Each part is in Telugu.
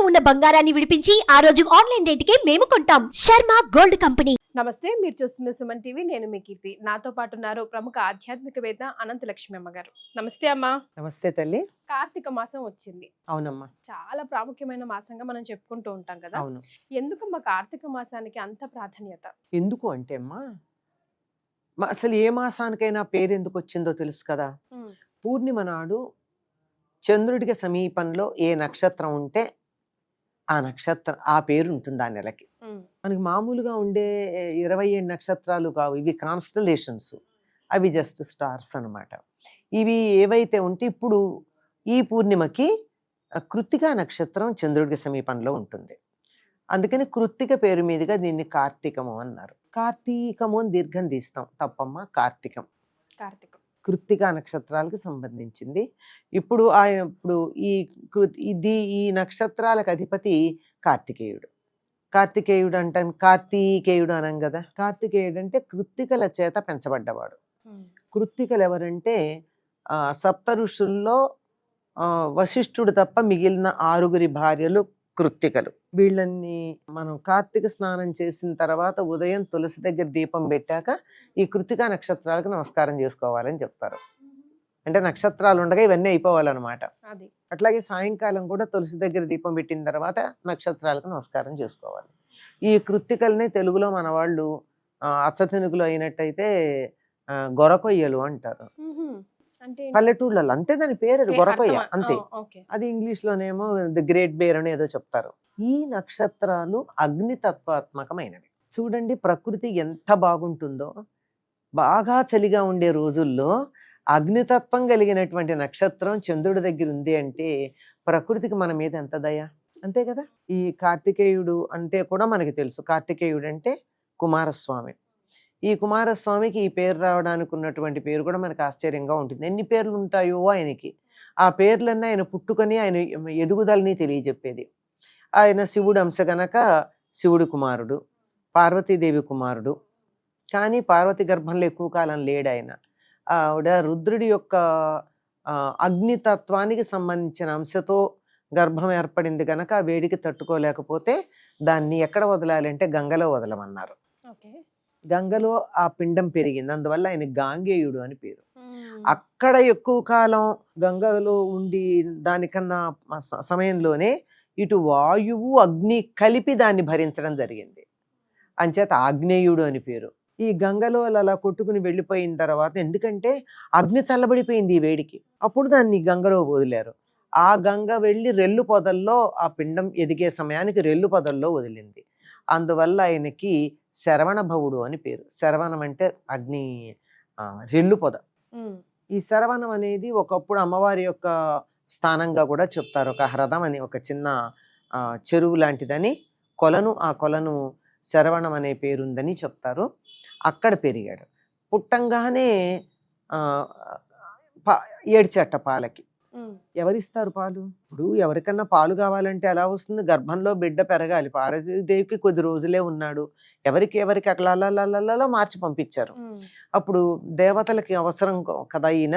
ఇంట్లో ఉన్న బంగారాన్ని విడిపించి ఆ రోజు ఆన్లైన్ రేటుకే మేము కొంటాం. Sharma gold company. నమస్తే మీరు చూస్తున్న సుమన్ టీవీ నేను మీ కీర్తి. నాతో పాటు ఉన్నారు ప్రముఖ ఆధ్యాత్మికవేత్త అనంత లక్ష్మి అమ్మ గారు. నమస్తే అమ్మా. నమస్తే తల్లి. కార్తీక మాసం వచ్చింది. అవునమ్మా. చాలా ప్రాముఖ్యమైన మాసంగా మనం చెప్పుకుంటూ ఉంటాం కదా. అవును. ఎందుకమ్మా కార్తీక మాసానికి అంత ప్రాధాన్యత? ఎందుకు అంటే అమ్మా మ- అసలు ఏ మాసానికైనా పేరు ఎందుకు వచ్చిందో తెలుసు కదా. పూర్ణిమ నాడు చంద్రుడికి సమీపంలో ఏ నక్షత్రం ఉంటే ఆ నక్షత్రం ఆ పేరు ఉంటుంది ఆ నెలకి. మనకి మామూలుగా ఉండే ఇరవై ఏడు నక్షత్రాలు కావు. ఇవి కాన్స్టలేషన్స్. అవి జస్ట్ స్టార్స్ అన్నమాట. ఇవి ఏవైతే ఉంటే ఇప్పుడు ఈ పూర్ణిమకి కృత్తికా నక్షత్రం చంద్రుడికి సమీపంలో ఉంటుంది. అందుకని కృత్తిక పేరు మీదుగా దీన్ని కార్తీకము అన్నారు. కార్తీకము అని దీర్ఘం తీస్తాం. తప్పమ్మ కార్తీకం. కార్తీకం. కృత్తికా నక్షత్రాలకు సంబంధించింది. ఇప్పుడు ఆయన ఇప్పుడు ఈ కృ ఇది ఈ నక్షత్రాలకు అధిపతి కార్తికేయుడు. కార్తికేయుడు అంటాను కార్తీకేయుడు అనం కదా? కార్తికేయుడు అంటే కృత్తికల చేత పెంచబడ్డవాడు. కృత్తికలు ఎవరంటే సప్త ఋషుల్లో వశిష్ఠుడు తప్ప మిగిలిన ఆరుగురి భార్యలు కృత్తికలు. వీళ్ళని మనం కార్తీక స్నానం చేసిన తర్వాత ఉదయం తులసి దగ్గర దీపం పెట్టాక ఈ కృత్తికా నక్షత్రాలకు నమస్కారం చేసుకోవాలని చెప్తారు. అంటే నక్షత్రాలు ఉండగా ఇవన్నీ అయిపోవాలన్నమాట. అది. అట్లాగే సాయంకాలం కూడా తులసి దగ్గర దీపం పెట్టిన తర్వాత నక్షత్రాలకు నమస్కారం చేసుకోవాలి. ఈ కృత్తికల్ని తెలుగులో మన వాళ్ళు ఆ, అచ్చతెనుగులు అయినట్టయితే గొరకొయ్యలు అంటారు? పల్లెటూళ్ళలో అంతే దాని పేరు అది అర్థమా? అంతే. అది ఇంగ్లీష్ లోనేమో ది గ్రేట్ బేర్ అని ఏదో చెప్తారు. ఈ నక్షత్రాలు అగ్నితత్వాత్మకమైనవి. చూడండి ప్రకృతి ఎంత బాగుంటుందో. బాగా చలిగా ఉండే రోజుల్లో అగ్నితత్వం కలిగినటువంటి నక్షత్రం చంద్రుడి దగ్గర ఉంది అంటే ప్రకృతికి మన మీద ఎంత దయ? అంతే కదా? ఈ కార్తికేయుడు అంటే కూడా మనకి తెలుసు. కార్తికేయుడు అంటే కుమారస్వామి. ఈ కుమారస్వామికి ఈ పేరు రావడానికి ఉన్నటువంటి పేరు కూడా మనకు ఆశ్చర్యంగా ఉంటుంది. ఎన్ని పేర్లు ఉంటాయో ఆయనకి. ఆ పేర్లన్నీ ఆయన పుట్టుకొని ఆయన ఎదుగుదలని తెలియజెప్పేది. ఆయన శివుడు అంశ గనక శివుడి కుమారుడు పార్వతీదేవి కుమారుడు. కానీ పార్వతి గర్భంలో ఎక్కువ కాలం లేడు ఆయన ఆవిడ రుద్రుడి యొక్క అగ్నితత్వానికి సంబంధించిన అంశతో గర్భం ఏర్పడింది కనుక ఆ వేడికి తట్టుకోలేకపోతే దాన్ని ఎక్కడ వదలాలి అంటే గంగలో వదలమన్నారు. ఓకే. గంగలో ఆ పిండం పెరిగింది. అందువల్ల ఆయన గాంగేయుడు అని పేరు. అక్కడ ఎక్కువ కాలం గంగలో ఉండి దానికన్నా సమయంలోనే ఇటు వాయువు అగ్ని కలిపి దాన్ని భరించడం జరిగింది. అంచేత ఆగ్నేయుడు అని పేరు. ఈ గంగలో అలా కొట్టుకుని వెళ్ళిపోయిన తర్వాత ఎందుకంటే అగ్ని చల్లబడిపోయింది ఈ వేడికి. అప్పుడు దాన్ని గంగలో వదిలారు. ఆ గంగ వెళ్ళి రెల్లు పొదల్లో ఆ పిండం ఎదిగే సమయానికి రెల్లు పొదల్లో వదిలింది. అందువల్ల ఆయనకి శరవణ భవుడు అని పేరు. శరవణం అంటే అగ్ని రెల్లు పొద. ఈ శరవణం అనేది ఒకప్పుడు అమ్మవారి యొక్క స్థానంగా కూడా చెప్తారు. ఒక హ్రదం అని ఒక చిన్న చెరువు లాంటిదని కొలను ఆ కొలను శరవణం అనే పేరుందని చెప్తారు. అక్కడ పెరిగాడు. పుట్టంగానే ఆ, పా- ఏడ్చట పాలకి. ఎవరిస్తారు పాలు? ఇప్పుడు ఎవరికన్నా పాలు కావాలంటే ఎలా వస్తుంది? గర్భంలో బిడ్డ పెరగాలి. పార్వతీదేవికి కొద్ది రోజులే ఉన్నాడు. ఎవరికి ఎవరికి అట్లా అలా మార్చి పంపించారు. అప్పుడు దేవతలకి అవసరం కదా ఈయన?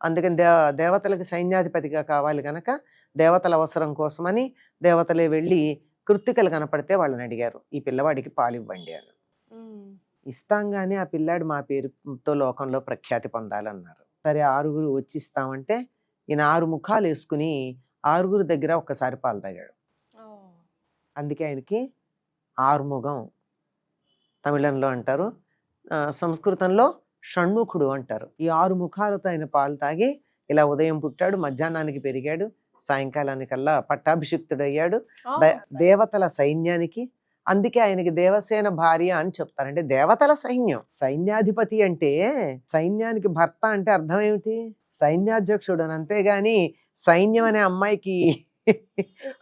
అందుకని దే దేవతలకి సైన్యాధిపతిగా కావాలి గనక దేవతల అవసరం కోసమని దేవతలే వెళ్ళి కృత్తికలు కనపడితే వాళ్ళని అడిగారు. ఈ పిల్లవాడికి పాలు ఇవ్వండి అని. ఇస్తాంగానే ఆ పిల్లాడు మా పేరుతో లోకంలో ప్రఖ్యాతి పొందాలన్నారు. సరే ఆరుగురు వచ్చి ఇస్తామంటే ఈయన ఆరు ముఖాలు వేసుకుని ఆరుగురు దగ్గర ఒక్కసారి పాలు తాగాడు. అందుకే ఆయనకి ఆరుముఖం తమిళంలో అంటారు. సంస్కృతంలో షణ్ముఖుడు అంటారు. ఈ ఆరు ముఖాలతో ఆయన పాలు తాగి ఇలా ఉదయం పుట్టాడు మధ్యాహ్నానికి పెరిగాడు సాయంకాలానికల్లా పట్టాభిషిక్తుడయ్యాడు దేవతల సైన్యానికి. అందుకే ఆయనకి దేవసేన భార్య అని చెప్తారు అంటే దేవతల సైన్యం. సైన్యాధిపతి అంటే సైన్యానికి భర్త అంటే అర్థం ఏమిటి? సైన్యాధ్యక్షుడు అని అంతేగాని సైన్యం అనే అమ్మాయికి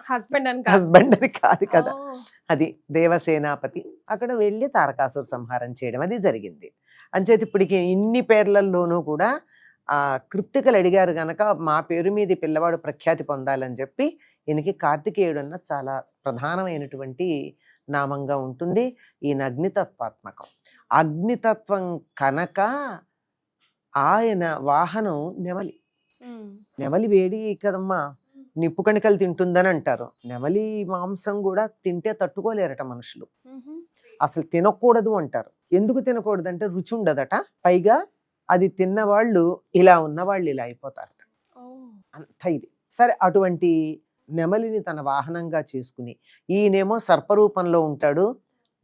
హస్బెండ్ అని. హస్బెండ్ అని కాదు కదా. అది దేవసేనాపతి. అక్కడ వెళ్ళి తారకాసుర సంహారం చేయడం అది జరిగింది. అంచేత ఇప్పటికి ఇన్ని పేర్లలోనూ కూడా ఆ కృత్తికలు అడిగారు గనక మా పేరు మీద పిల్లవాడు ప్రఖ్యాతి పొందాలని చెప్పి ఈయనకి కార్తికేయుడు అన్న చాలా ప్రధానమైనటువంటి నామంగా ఉంటుంది. ఈయన అగ్నితత్వాత్మకం. అగ్నితత్వం కనుక ఆయన వాహనం నెమలి. నెమలి వేడి కదమ్మా నిప్పు కణికలు తింటుందని అంటారు. నెమలి మాంసం కూడా తింటే తట్టుకోలేరట మనుషులు. అసలు తినకూడదు అంటారు. ఎందుకు తినకూడదు అంటే రుచి ఉండదట. పైగా అది తిన్నవాళ్ళు ఇలా ఉన్నవాళ్ళు ఇలా అయిపోతారట. అంత ఇది. సరే అటువంటి నెమలిని తన వాహనంగా చేసుకుని ఈయనేమో సర్పరూపంలో ఉంటాడు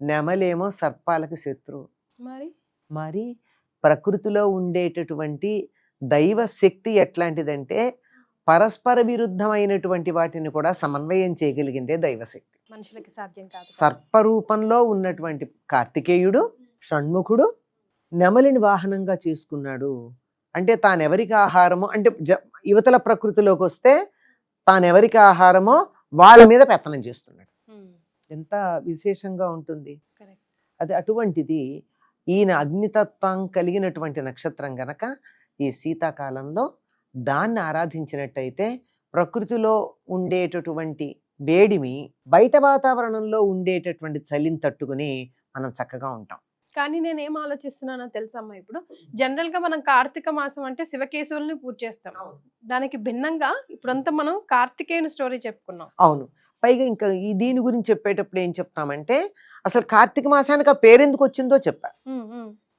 నెమలేమో సర్పాలకు శత్రువు. మరి? మరి ప్రకృతిలో ఉండేటటువంటి దైవ శక్తి ఎట్లాంటిదంటే పరస్పర విరుద్ధమైనటువంటి వాటిని కూడా సమన్వయం చేయగలిగిందే దైవశక్తి మనుషులకి సాధ్యం కాదు సర్పరూపంలో ఉన్నటువంటి కార్తికేయుడు షణ్ముఖుడు నెమలిని వాహనంగా చేసుకున్నాడు. అంటే తానెవరికి ఆహారమో అంటే జ- యువతల ప్రకృతిలోకి వస్తే తానెవరికి ఆహారమో వాళ్ళ మీద పెత్తనం చేస్తున్నాడు. ఎంత విశేషంగా ఉంటుంది. అది అటువంటిది ఈయన అగ్నితత్వం కలిగినటువంటి నక్షత్రం గనక ఈ శీతాకాలంలో దాన్ని ఆరాధించినట్టయితే ప్రకృతిలో ఉండేటటువంటి వేడిమి బయట వాతావరణంలో ఉండేటటువంటి చలిని తట్టుకుని మనం చక్కగా ఉంటాం. కానీ నేను ఏం ఆలోచిస్తున్నానో తెలుసమ్మా ఇప్పుడు? జనరల్గా మనం కార్తీక మాసం అంటే శివకేశవుల్ని పూజ చేస్తాం. దానికి భిన్నంగా ఇప్పుడంతా మనం కార్తికేయుని స్టోరీ చెప్పుకున్నాం. అవును. పైగా ఇంకా ఈ దీని గురించి చెప్పేటప్పుడు ఏం చెప్తామంటే అసలు కార్తీక మాసానికి ఆ పేరెందుకు వచ్చిందో చెప్పా.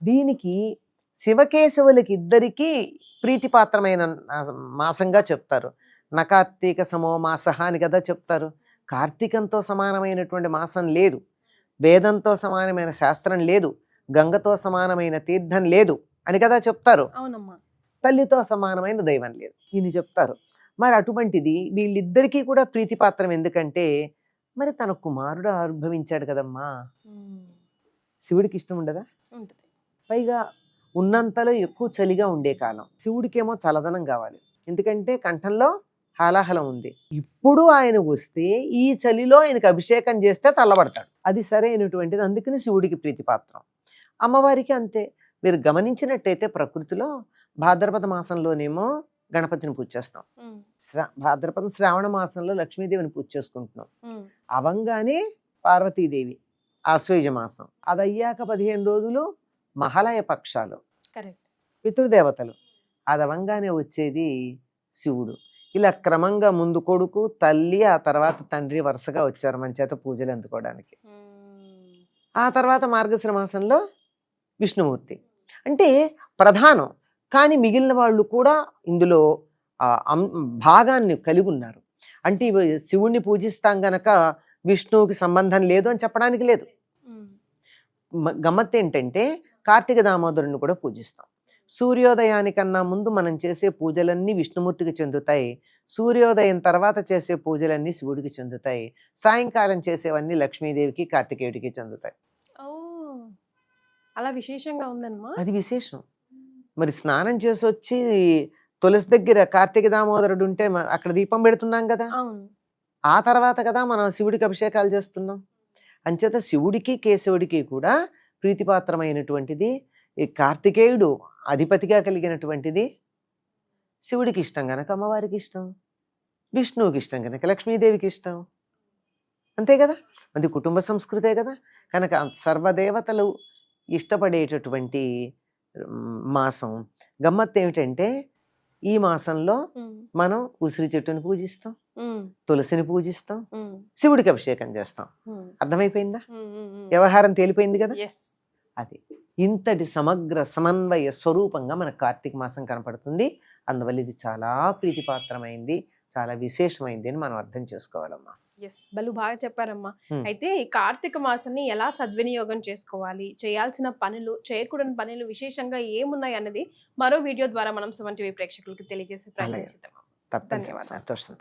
దీనికి శివకేశవులకి ఇద్దరికీ ప్రీతిపాత్రమైన మాసంగా చెప్తారు. నకార్తీక సమో మాస అని కదా చెప్తారు. కార్తీకంతో సమానమైనటువంటి మాసం లేదు. వేదంతో సమానమైన శాస్త్రం లేదు. గంగతో సమానమైన తీర్థం లేదు అని కదా చెప్తారు. అవునమ్మా. తల్లితో సమానమైన దైవం లేదు. ఈయన చెప్తారు. మరి అటువంటిది వీళ్ళిద్దరికీ కూడా ప్రీతిపాత్రం ఎందుకంటే మరి తన కుమారుడు ఆవిర్భవించాడు కదమ్మా. శివుడికి ఇష్టం ఉండదా? పైగా ఉన్నంతలో ఎక్కువ చలిగా ఉండే కాలం. శివుడికేమో చల్లదనం కావాలి. ఎందుకంటే కంఠంలో హాలాహలం ఉంది. ఇప్పుడు ఆయన వస్తే ఈ చలిలో ఆయనకు అభిషేకం చేస్తే చల్లబడతాడు. అది సరైనటువంటిది. అందుకని శివుడికి ప్రీతిపాత్రం. అమ్మవారికి అంతే. మీరు గమనించినట్టయితే ప్రకృతిలో భాద్రపద మాసంలోనేమో గణపతిని పూజ చేస్తాం. భాద్రపద శ్రావణ మాసంలో లక్ష్మీదేవిని పూజ చేసుకుంటున్నాం. అవంగానే పార్వతీదేవి ఆశ్వేజ మాసం. అది అయ్యాక పదిహేను రోజులు మహాలయ పక్షాలు. పితృదేవతలు. అది అవంగానే వచ్చేది శివుడు. ఇలా క్రమంగా ముందు కొడుకు తల్లి ఆ తర్వాత తండ్రి వరుసగా వచ్చారు మన చేత పూజలు అందుకోవడానికి. ఆ తర్వాత మార్గశిర మాసంలో విష్ణుమూర్తి. అంటే ప్రధానం కానీ మిగిలిన వాళ్ళు కూడా ఇందులో భాగాన్ని కలిగి ఉన్నారు. అంటే శివుణ్ణి పూజిస్తాం గనక విష్ణువుకి సంబంధం లేదు అని చెప్పడానికి లేదు. గమ్మత్తు ఏంటంటే కార్తీక దామోదరుని కూడా పూజిస్తాం. సూర్యోదయానికన్నా ముందు మనం చేసే పూజలన్నీ విష్ణుమూర్తికి చెందుతాయి. సూర్యోదయం తర్వాత చేసే పూజలన్నీ శివుడికి చెందుతాయి. సాయంకాలం చేసేవన్నీ లక్ష్మీదేవికి కార్తికేయుడికి చెందుతాయి. ఓ! అలా విశేషంగా ఉందన్నమా? అది విశేషం. మరి స్నానం చేసి వచ్చి తులసి దగ్గర కార్తీక దామోదరుడు ఉంటే అక్కడ దీపం పెడుతున్నాం కదా. ఆ తర్వాత కదా మనం శివుడికి అభిషేకాలు చేస్తున్నాం. అంచేత శివుడికి కేశవుడికి కూడా ప్రీతిపాత్రమైనటువంటిది ఈ కార్తికేయుడు అధిపతిగా కలిగినటువంటిది శివుడికి ఇష్టం గనక అమ్మవారికి ఇష్టం విష్ణువుకి ఇష్టం కనుక లక్ష్మీదేవికి ఇష్టం. అంతే కదా? అది కుటుంబ సంస్కృతే కదా? కనుక సర్వదేవతలు ఇష్టపడేటటువంటి మాసం. గమ్మత్తు ఏమిటంటే ఈ మాసంలో మనం ఉసిరి చెట్టుని పూజిస్తాం తులసిని పూజిస్తాం శివుడికి అభిషేకం చేస్తాం. అర్థమైపోయిందా. వ్యవహారం తేలిపోయింది కదా. అది. ఇంతటి సమగ్ర సమన్వయ స్వరూపంగా మనకు కార్తీక మాసం కనపడుతుంది. అందువల్ల ఇది చాలా ప్రీతిపాత్రమైంది. చాలా విశేషమైంది అని మనం అర్థం చేసుకోవాలమ్మా Yes. బలు బాగా చెప్పారమ్మా. అయితే ఈ కార్తీక మాసాన్ని ఎలా సద్వినియోగం చేసుకోవాలి చేయాల్సిన పనులు చేయకూడని పనులు విశేషంగా ఏమున్నాయి అన్నది మరో వీడియో ద్వారా మనం సుమన్ టీవీ ప్రేక్షకులకు తెలియజేసే ప్రయత్నం. చేద్దాం తప్పనిసరి. సంతోషం